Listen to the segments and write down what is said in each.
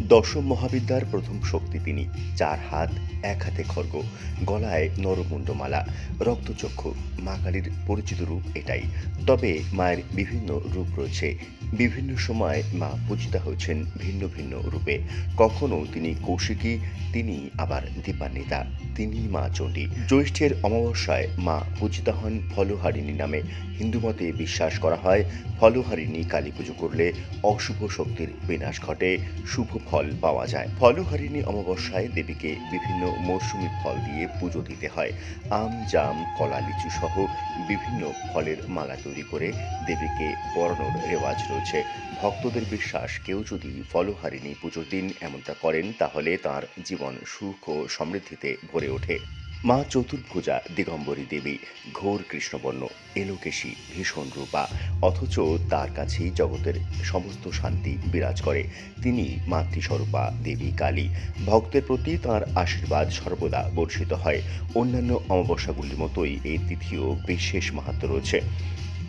দশম মহাবিদ্যার প্রথম শক্তি তিনি। চার হাত, এক হাতে খর্গ গলায় নরমুণ্ডমালা, রক্তচক্ষু মা কালীর পরিচিত রূপ এটাই। তবে মায়ের বিভিন্ন রূপ রয়েছে। বিভিন্ন সময় মা পূজিতা হয়েছেন ভিন্ন ভিন্ন রূপে। কখনো তিনি কৌশিকী, তিনি আবার দীপান্বিতা তিনি মা চণ্ডী। জ্যৈষ্ঠের অমাবস্যায় মা পূজিতা হন ফলহারিণী নামে। হিন্দু মতে বিশ্বাস করা হয়, ফলহারিণী কালী পুজো করলে অশুভ শক্তির বিনাশ ঘটে, শুভ ফল পাওয়া যায়। ফলহারিণী অমাবস্যায় দেবীকে বিভিন্ন মৌসুমী ফল দিয়ে পুজো দিতে হয়। আম, জাম, কলা, লিচু সহ বিভিন্ন ফলের মালা তৈরি করে দেবীকে পরানোর রেওয়াজ রয়েছে। ভক্তদের বিশ্বাস, কেউ যদি ফলহারিণী পুজোর দিন এমনটা করেন, তাহলে তার জীবন সুখ ও সমৃদ্ধিতে ভরে ওঠে। মা চতুর্ভুজা, দিগম্বরী দেবী, ঘোর কৃষ্ণবর্ণ, এলোকেশী, ভীষণ রূপা, অথচ তার কাছেই জগতের সমস্ত শান্তি বিরাজ করে। তিনি মাতৃস্বরূপা, দেবী কালী। ভক্তের প্রতি তার আশীর্বাদ সর্বদা বর্ষিত হয়। অন্যান্য অমাবস্যাগুলির মতোই এই তিথিও বিশেষ মাহাত্ম রয়েছে।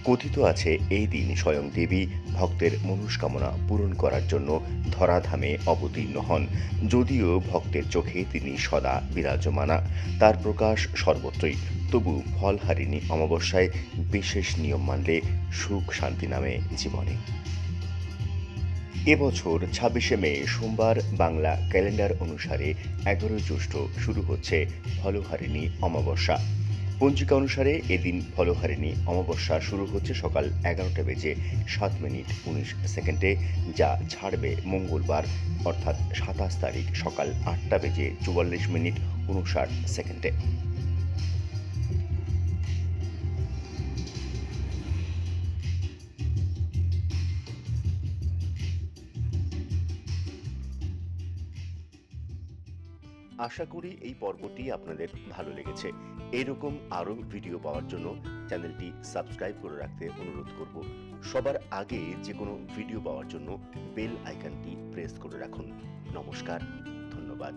কথিত আছে এই দিন স্বয়ং দেবী ভক্তের মনস্কামনা পূরণ করার জন্য ধরাধামে অবতীর্ণ হন। যদিও ভক্তের চোখে তিনি সদা বিরাজমানা। তার প্রকাশ সর্বত্রই। তবু ফলহারিণী অমাবস্যায় বিশেষ নিয়ম মানলে সুখ শান্তি নামে জীবনে। এবছর ছাব্বিশে মে, সোমবার বাংলা ক্যালেন্ডার অনুসারে এগারোই জ্যৈষ্ঠ শুরু হচ্ছে ফলহারিণী অমাবস্যা। পঞ্জিকা অনুসারে এদিন ফলহারিণী অমাবস্যা শুরু হচ্ছে সকাল এগারোটা বেজে সাত মিনিট উনিশ সেকেন্ডে, যা ছাড়বে মঙ্গলবার, অর্থাৎ সাতাশ তারিখ সকাল আটটা বেজে চুয়াল্লিশ মিনিট উনষাট সেকেন্ডে। আশা করি এই পর্বটি আপনাদের ভালো লেগেছে। এরকম আরও ভিডিও পাওয়ার জন্য চ্যানেলটি সাবস্ক্রাইব করে রাখতে অনুরোধ করব। সবার আগে যে কোনো ভিডিও পাওয়ার জন্য বেল আইকনটি প্রেস করে রাখুন। নমস্কার, ধন্যবাদ।